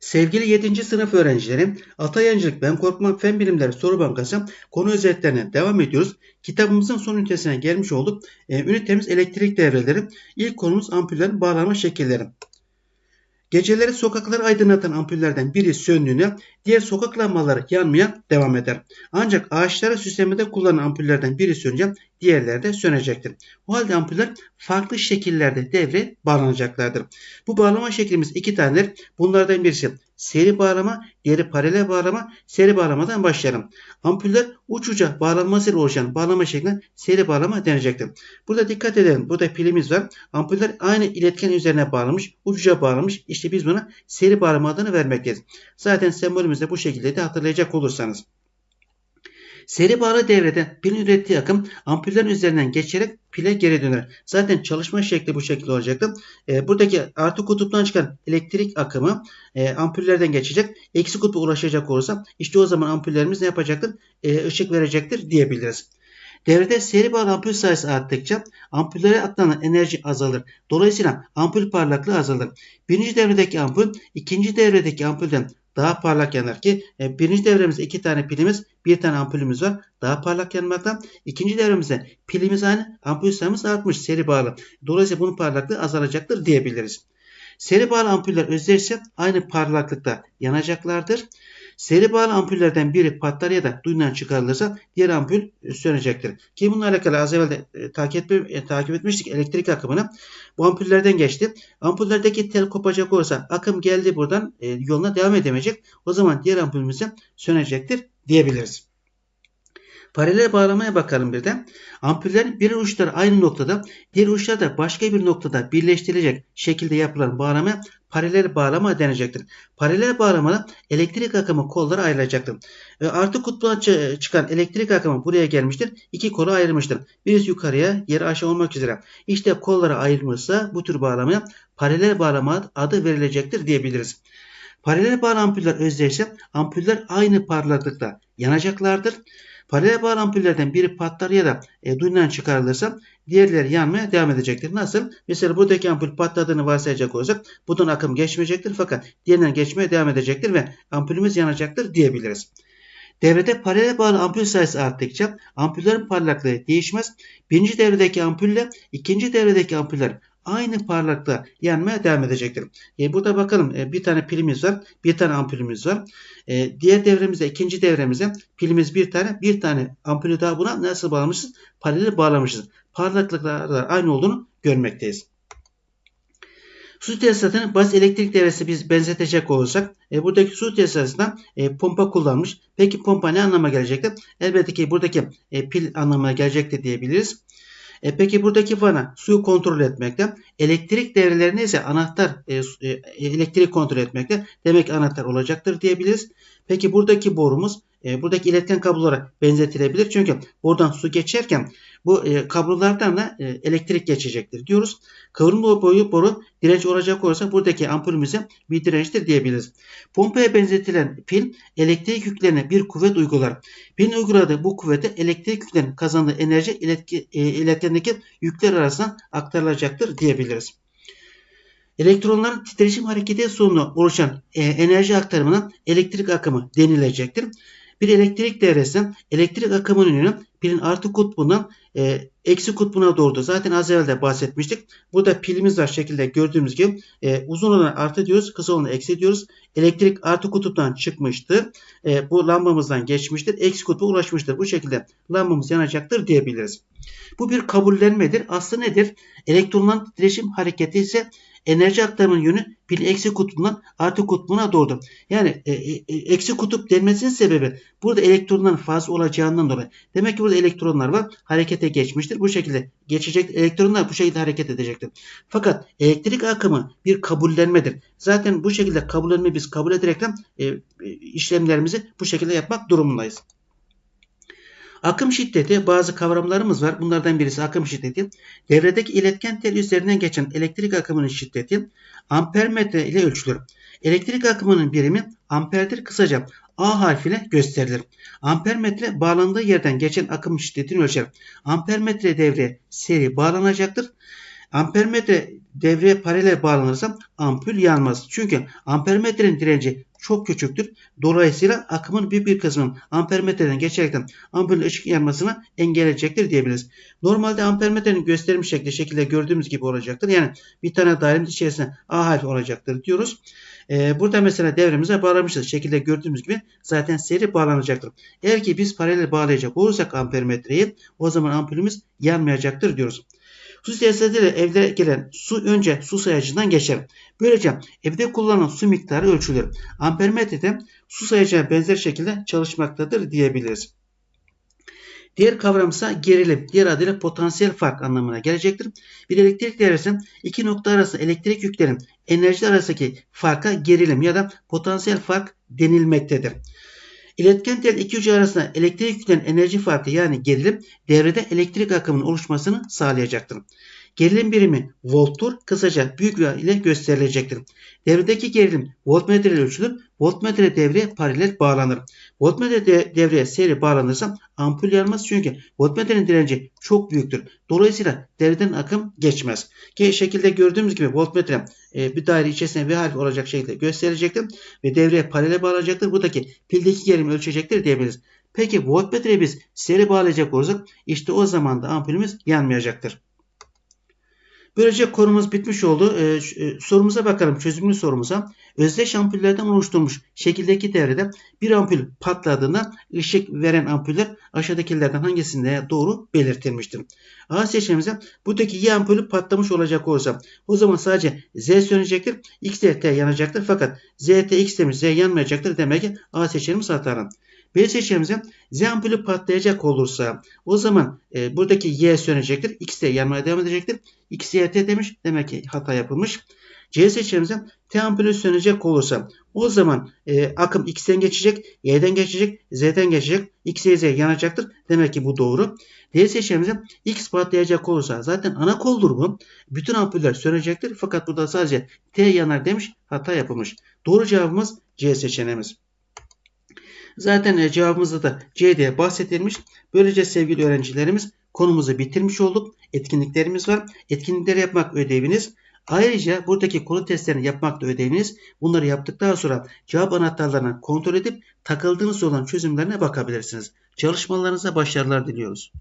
Sevgili 7. sınıf öğrencilerim, Atayancılık Ben Korkmam Fen Bilimleri Soru Bankası konu özetlerine devam ediyoruz. Kitabımızın son ünitesine gelmiş olduk. Ee, ünitemiz elektrik devreleri. İlk konumuz ampullerin bağlama şekilleri. Geceleri sokakları aydınlatan ampullerden biri söndüğünde diğer sokak lambaları yanmaya devam eder. Ancak ağaçları süslemede kullanılan ampullerden biri sönünce diğerleri de sönecektir. O halde ampuller farklı şekillerde devre bağlanacaklardır. Bu bağlama şeklimiz iki tanedir. Bunlardan birisi seri bağlama, diğeri paralel bağlama. Seri bağlamadan başlayalım. Ampuller uç uca bağlanmasıyla oluşan bağlama şekline seri bağlama denecektir. Burada dikkat edelim. Burada pilimiz var. Ampuller aynı iletken üzerine bağlamış, uç uca bağlamış. İşte biz buna seri bağlama adını vermekteyiz. Zaten sembolümüz de bu şekilde de hatırlayacak olursanız. Seri bağlı devrede pilin ürettiği akım ampullerin üzerinden geçerek pile geri döner. Zaten çalışma şekli bu şekilde olacaktı. E, buradaki artı kutuptan çıkan elektrik akımı e, ampullerden geçecek. Eksi kutba ulaşacak olursa işte o zaman ampullerimiz ne yapacaktır? E, ışık verecektir diyebiliriz. Devrede seri bağlı ampul sayısı arttıkça ampullere atlanan enerji azalır. Dolayısıyla ampul parlaklığı azalır. Birinci devredeki ampul ikinci devredeki ampulden daha parlak yanar ki e, birinci devremizde iki tane pilimiz bir tane ampulümüz var. Daha parlak yanmakta. İkinci devremizde pilimiz aynı ampul sayımız artmış seri bağlı. Dolayısıyla bunun parlaklığı azalacaktır diyebiliriz. Seri bağlı ampuller özdeşse aynı parlaklıkta yanacaklardır. Seri bağlı ampullerden biri patlar ya da duyundan çıkarılırsa diğer ampul sönecektir. Ki bununla alakalı az evvel de e, takip, e, takip etmiştik elektrik akımını. Bu ampullerden geçti. Ampullerdeki tel kopacak olursa akım geldi buradan e, yoluna devam edemeyecek. O zaman diğer ampulümüz sönecektir diyebiliriz. Paralel bağlamaya bakalım bir de. Ampullerin bir uçları aynı noktada, diğer uçlar da başka bir noktada birleştirilecek şekilde yapılan bağlama paralel bağlama denecektir. Paralel bağlamada elektrik akımı kollara ayrılacaktır. Ve artı kutbuna çıkan elektrik akımı buraya gelmiştir. İki kola ayrılmıştır. Birisi yukarıya, diğeri aşağı olmak üzere. İşte kollara ayrılmışsa bu tür bağlamaya paralel bağlama adı verilecektir diyebiliriz. Paralel bağlı ampuller özdeşse ampuller aynı parlaklıkta yanacaklardır. Paralel bağlı ampullerden biri patlar ya da e, duyundan çıkarılırsa diğerleri yanmaya devam edecektir. Nasıl? Mesela buradaki ampul patladığını varsayacak olursak buradan akım geçmeyecektir fakat diğerinden geçmeye devam edecektir ve ampulümüz yanacaktır diyebiliriz. Devrede paralel bağlı ampul sayısı arttıkça ampullerin parlaklığı değişmez. Birinci devredeki ampulle ikinci devredeki ampuller aynı parlaklıkta yanmaya devam edecektir. E, burada bakalım e, bir tane pilimiz var. Bir tane ampulümüz var. E, diğer devremizde ikinci devremize pilimiz bir tane bir tane ampulü daha buna nasıl bağlamışız? Paralel bağlamışız. Parlaklıklar aynı olduğunu görmekteyiz. Su tesisatını basit elektrik devresi biz benzetecek olursak e, buradaki su tesisatında e, pompa kullanmış. Peki pompa ne anlama gelecektir? Elbette ki buradaki e, pil anlamına gelecektir diyebiliriz. E peki buradaki vana suyu kontrol etmekte. Elektrik devrelerine ise anahtar e, e, elektrik kontrol etmekte. Demek anahtar olacaktır diyebiliriz. Peki buradaki borumuz e, buradaki iletken kablolara benzetilebilir. Çünkü buradan su geçerken bu e, kablolardan da e, elektrik geçecektir diyoruz. Kıvrım boyu boru direnç olacak olursa buradaki ampulümüze bir dirençtir diyebiliriz. Pompaya benzetilen pil elektrik yüklerine bir kuvvet uygular. Pilin uyguladığı bu kuvvete elektrik yüklerinin kazandığı enerji iletki, e, iletkendeki yükler arasında aktarılacaktır diyebiliriz. Elektronların titreşim hareketi sonunda oluşan e, enerji aktarımına elektrik akımı denilecektir. Bir elektrik devresi elektrik akımının pilin artı kutbundan e, eksi kutbuna doğru. Zaten az evvel de bahsetmiştik. Burada pilimiz var şekilde gördüğümüz gibi e, uzun olanı artı diyoruz, kısa olanı eksi diyoruz. Elektrik artı kutuptan çıkmıştır. E, bu lambamızdan geçmiştir. Eksi kutba ulaşmıştır. Bu şekilde lambamız yanacaktır diyebiliriz. Bu bir kabullenmedir. Aslı nedir? Elektronların titreşim hareketi ise enerji aktarımının yönü pil eksi kutbundan artı kutbuna doğru. Yani e, e, e, eksi kutup denmesinin sebebi burada elektronların fazla olacağından dolayı. Demek ki burada elektronlar var. Harekete geçmiştir. Bu şekilde geçecek. Elektronlar bu şekilde hareket edecektir. Fakat elektrik akımı bir kabullenmedir. Zaten bu şekilde kabullenme biz kabul ederekten e, işlemlerimizi bu şekilde yapmak durumundayız. Akım şiddeti bazı kavramlarımız var. Bunlardan birisi akım şiddeti. Devredeki iletken tel üzerinden geçen elektrik akımının şiddeti ampermetre ile ölçülür. Elektrik akımının birimi amperdir. Kısaca A harfiyle gösterilir. Ampermetre bağlandığı yerden geçen akım şiddetini ölçer. Ampermetre devreye seri bağlanacaktır. Ampermetre devreye paralel bağlanırsa ampul yanmaz. Çünkü ampermetrenin direnci çok küçüktür. Dolayısıyla akımın büyük bir kısmının ampermetreden geçerekten ampulün ışık yanmasını engelleyecektir diyebiliriz. Normalde ampermetrenin gösterilmiş şekli şekilde gördüğümüz gibi olacaktır. Yani bir tane dairenin içerisine A harfi olacaktır diyoruz. Ee, burada mesela devremize bağlamışız. Şekilde gördüğümüz gibi zaten seri bağlanacaktır. Eğer ki biz paralel bağlayacak olursak ampermetreyi o zaman ampulümüz yanmayacaktır diyoruz. Su tesisatıyla evde gelen su önce su sayacından geçer. Böylece evde kullanılan su miktarı ölçülür. Ampermetrede su sayacına benzer şekilde çalışmaktadır diyebiliriz. Diğer kavram ise gerilim. Diğer adıyla potansiyel fark anlamına gelecektir. Bir elektrik devresinin iki nokta arasında elektrik yüklerin enerji arasındaki farka gerilim ya da potansiyel fark denilmektedir. İletken tel iki ucu arasında elektrik yüklerin enerji farkı yani gerilim devrede elektrik akımının oluşmasını sağlayacaktır. Gerilim birimi volttur. Kısaca büyük V ile gösterilecektir. Devredeki gerilim voltmetre ile ölçülür. Voltmetre devreye paralel bağlanır. Voltmetre de devreye seri bağlanırsa ampul yanmaz çünkü voltmetrenin direnci çok büyüktür. Dolayısıyla devreden akım geçmez. Ki şekilde gördüğümüz gibi voltmetre e, bir daire içerisinde V harfi olacak şekilde gösterecektir ve devreye paralel bağlanacaktır. Buradaki pildeki gerilimi ölçecektir diyebiliriz. Peki voltmetreyi biz seri bağlayacak olursak işte o zaman da ampulümüz yanmayacaktır. Böylece konumuz bitmiş oldu. Ee, e, sorumuza bakalım. Çözümlü sorumuza. Özdeş ampullerden oluşturulmuş şekildeki devrede bir ampul patladığında ışık veren ampuller aşağıdakilerden hangisinde doğru belirtilmiştir. A seçeneğimize buradaki Y ampulü patlamış olacak olursa o zaman sadece Z sönecektir. X de T yanacaktır. Fakat Z, T, X demiş Z yanmayacaktır. Demek ki A seçeneğimiz hatalı. B seçeneğimize Z ampulü patlayacak olursa o zaman e, buradaki Y sönecektir. X de yanmaya devam edecektir. X, Y, T demiş. Demek ki hata yapılmış. C seçeneğimize T ampulü sönecek olursa o zaman e, akım X'ten geçecek, Y'den geçecek, Z'den geçecek. X, Y, Z yanacaktır. Demek ki bu doğru. D seçeneğimize X patlayacak olursa zaten ana koldur bu. Bütün ampuller sönecektir. Fakat burada sadece T yanar demiş. Hata yapılmış. Doğru cevabımız C seçeneğimiz. Zaten e, cevabımızda da C diye bahsedilmiş. Böylece sevgili öğrencilerimiz konumuzu bitirmiş olduk. Etkinliklerimiz var. Etkinlikleri yapmak ödeviniz. Ayrıca buradaki konu testlerini yapmak da ödeviniz. Bunları yaptıktan sonra cevap anahtarlarını kontrol edip takıldığınız olan çözümlerine bakabilirsiniz. Çalışmalarınıza başarılar diliyoruz.